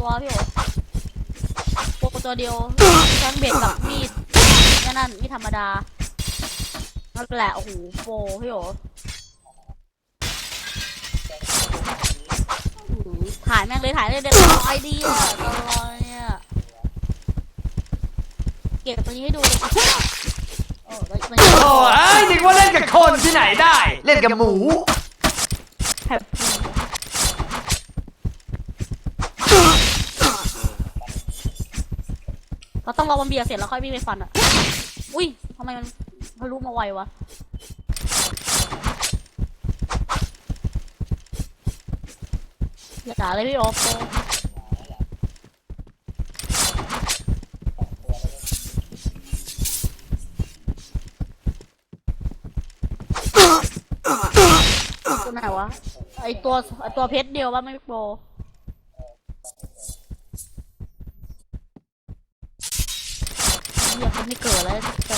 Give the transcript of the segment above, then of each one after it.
ตัวพี่โอโปรตัวเดียวแทงเบ็ดกับมีดแค่นั้นมีธรรมดานั่นแหละโอ้โหโปพี่โอ๋ถ่ายแม่งเลยถ่ายเลยเด็ดร้อยดีอะตลอดเนี่ยเก็บตัวนี้ให้ดูเลยโอ้ตัวนี้โอ้ยนึกว่าเล่นกับคนที่ไหนได้ เล่นกับหมูแฮปปี้เรา ต้องรอมันเบียร์เสร็จแล้วค่อยวิ่งไปฟันอะ อุ้ยทำไมมันทะลุมาไววะ อย่าด่าเลยพี่โอโปตัวไหนวะ ไอตัวไอตัวเพชรเดียวว่าไม่โปร เฮียเขาไม่เกิดแล้วแต่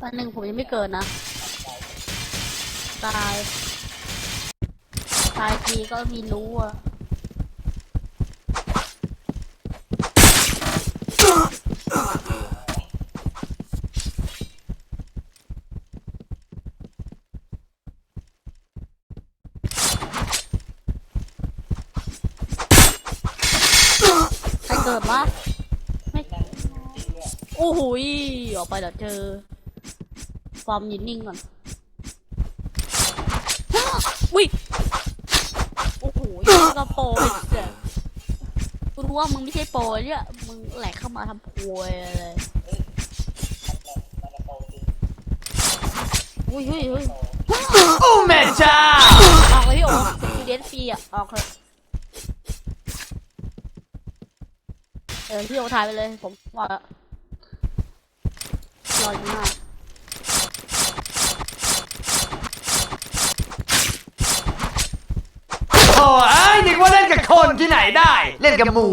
ตอนหนึ่งผมยังไม่เกิดนะ ตาย ตายทีก็มีรู้อะ ใครเกิดวะไม่โอ้โหยออกไปเดี๋ยวเจอฟอร์มยืนนิ่งก่อนอุ้ยโอ้โหยังก็โปรอีกเจ้ะกูรู้ว่ามึงไม่ใช่โปรเนี่ยมึงแหลกเข้ามาทำโพยอะไรอุ้ยอุ้ยอุ้ยโอ้แม่เจ้าออกเลยพี่โอ้สกิลเดนฟรีอะออกเลย ออพี่โอถ่ายไปเลย ผมว่าลอยมากโอ้ยนึกว่าเล่นกับคนที่ไหนได้ เล่นกับหมู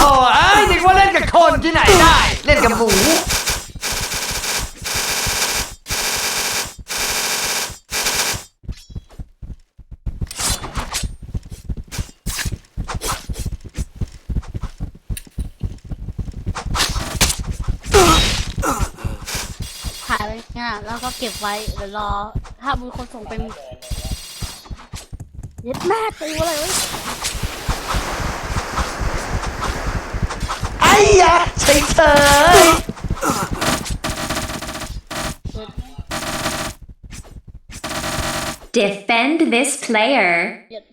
โอ้ยนึกว่าเล่นกับคนที่ไหนได้ เล่น กับหมูถ่ายไว้เนี่ยแล้วก็เก็บไว้เดี๋ยวรอ ถ้ามีคนส่งเป็นเย็ดแม่ตูเลยเว้ย ไอ้ ยะใช่เธอ Defend this player. เย็ด